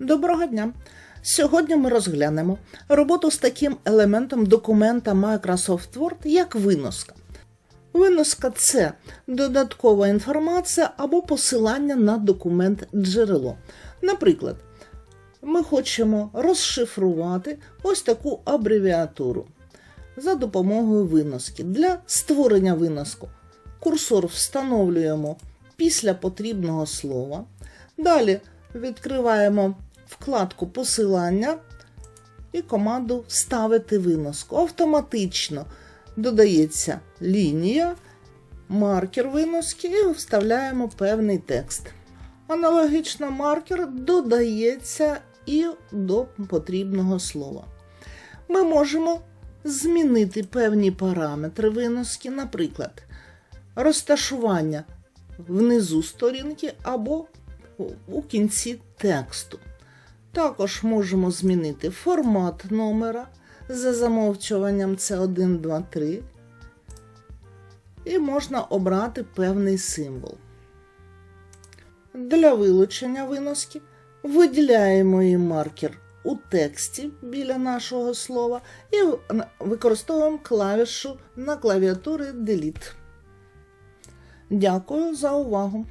Доброго дня! Сьогодні ми розглянемо роботу з таким елементом документа Microsoft Word, як виноска. Виноска це додаткова інформація або посилання на документ джерело. Наприклад, ми хочемо розшифрувати ось таку абревіатуру за допомогою виноски. Для створення виноску курсор встановлюємо після потрібного слова. Далі відкриваємо вкладку посилання і команду Вставити виноску. Автоматично додається лінія, маркер виноски і вставляємо певний текст. Аналогічно маркер додається і до потрібного слова. Ми можемо змінити певні параметри виноски, наприклад, розташування внизу сторінки або у кінці тексту. Також можемо змінити формат номера за замовчуванням це 1, 2, 3. І можна обрати певний символ. Для вилучення виноски виділяємо її маркер у тексті біля нашого слова і використовуємо клавішу на клавіатурі Delete. Дякую за увагу!